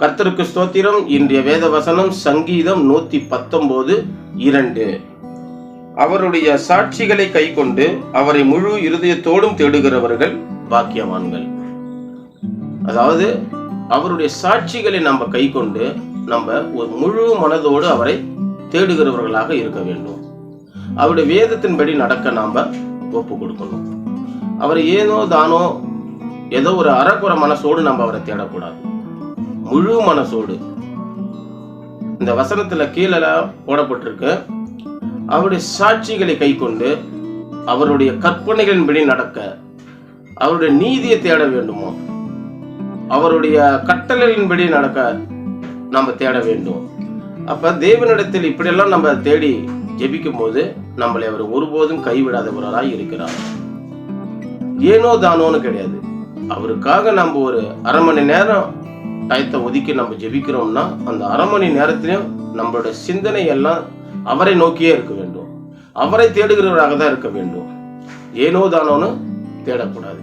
கர்த்தருக்கு ஸ்தோத்திரம். இன்றைய வேத வசனம் சங்கீதம் நூத்தி பத்தொன்பது இரண்டு. அவருடைய சாட்சிகளை கைக்கொண்டு அவரை முழு இருதயத்தோடும் தேடுகிறவர்கள் பாக்கியவான்கள். அதாவது அவருடைய சாட்சிகளை நம்ம கைக்கொண்டு நம்ம ஒரு முழு மனதோடு அவரை தேடுகிறவர்களாக இருக்க வேண்டும். அவருடைய வேதத்தின்படி நடக்க நாம் ஒப்பு கொடுக்கணும். அவர் ஏனோ தானோ ஏதோ ஒரு அறக்குற மனசோடு நம்ம அவரை தேடக்கூடாது. முழு மனசோடு. இந்த வசனத்துல கீழே போடப்பட்டிருக்கு. அவருடைய சாட்சிகளை கைக்கொண்டு அவருடைய கற்பனைகளின்படி நடக்க அவருடைய நீதியை தேட வேண்டுமோ அவருடைய கட்டளைகளின்படி நடக்க நம்ம தேட வேண்டும். அப்ப தேவனிடத்தில் இப்படியெல்லாம் நம்ம தேடி ஜெபிக்கும் போது நம்மளை அவர் ஒருபோதும் கைவிடாதவராய் இருக்கிறார். ஏனோ தானோன்னு கிடையாது. அவருக்காக நம்ம ஒரு அரை மணி நேரம் டயத்தை ஒதுக்கி நம்ம ஜெபிக்கிறோம்னா அந்த அரை மணி நேரத்திலையும் நம்மளோட சிந்தனை எல்லாம் அவரை நோக்கியே இருக்க வேண்டும். அவரை தேடுகிறவராக தான் இருக்க வேண்டும். ஏனோ தானோன்னு தேடக்கூடாது.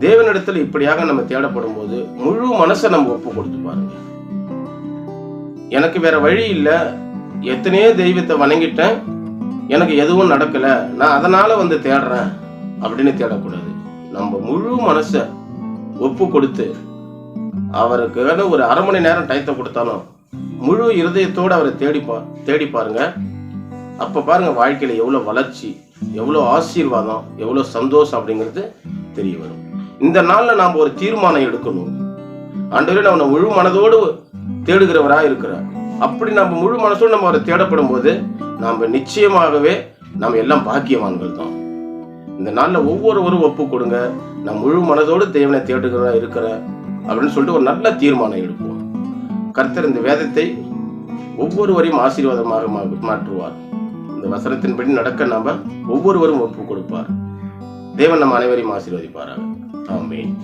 தேவனிடத்தில் இப்படியாக நம்ம தேடப்படும் போது முழு மனசை நம்ம ஒப்பு கொடுத்து பாருங்க. எனக்கு வேற வழி இல்லை. எத்தனையோ தெய்வத்தை வணங்கிட்டேன். எனக்கு எதுவும் நடக்கல. நான் அதனால வந்து தேடுறேன். அப்படின்னு தேடக்கூடாது. நம்ம முழு மனசை ஒப்பு கொடுத்து அவருக்கு ஒரு அரை மணி நேரம் டயத்தை கொடுத்தாலும் முழு இருதயத்தோடு அவரை தேடி பா தேடி பாருங்க. அப்போ பாருங்க வாழ்க்கையில் எவ்வளோ வளர்ச்சி எவ்வளோ ஆசீர்வாதம் எவ்வளோ சந்தோஷம் அப்படிங்கிறது தெரிய வரும். இந்த நாளில் நாம் ஒரு தீர்மானம் எடுக்கணும். ஆண்டவரே நான் முழு மனதோடு தேடுகிறவராக இருக்கிறார். அப்படி நம்ம முழு மனசோடு நம்ம அவரை தேடப்படும் போது நாம் நிச்சயமாகவே நாம் எல்லாம் பாக்கியவான்கள் தான். இந்த நாளில் ஒவ்வொருவரும் ஒப்பு கொடுங்க. நம் முழு மனதோடு தேவனை தேடுகிறதா இருக்கிறேன். அப்படின்னு சொல்லிட்டு ஒரு நல்ல தீர்மானம் எடுப்போம். கர்த்தர் இந்த வேதத்தை ஒவ்வொருவரையும் ஆசீர்வாதமாக மா- மாற்றுவார். இந்த வசனத்தின்படி நடக்க நாம ஒவ்வொருவரும் ஒப்பு கொடுப்பார். தேவன் நம் அனைவரையும் ஆசீர்வதிப்பாராக. ஆமென்.